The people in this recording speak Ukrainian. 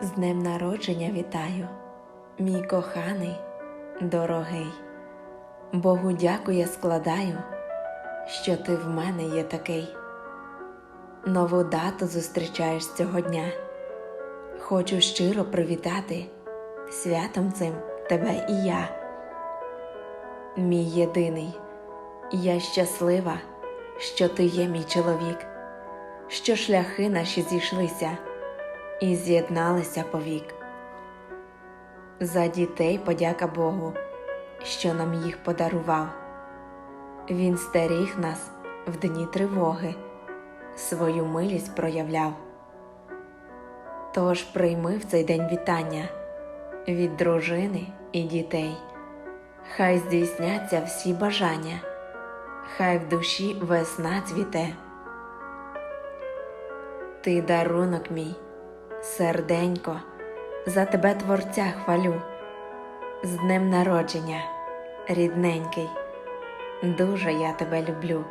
З днем народження вітаю, мій коханий, дорогий. Богу дякую складаю, що ти в мене є такий. Нову дату зустрічаєш цього дня. Хочу щиро привітати святом цим тебе і я. Мій єдиний, я щаслива, що ти є мій чоловік, що шляхи наші зійшлися і з'єдналися повік. За дітей подяка Богу, що нам їх подарував. Він стеріг нас в дні тривоги, свою милість проявляв. Тож прийми в цей день вітання від дружини і дітей. Хай здійсняться всі бажання, хай в душі весна цвіте. Ти дарунок мій, серденько, за тебе творця хвалю, з днем народження, рідненький, дуже я тебе люблю.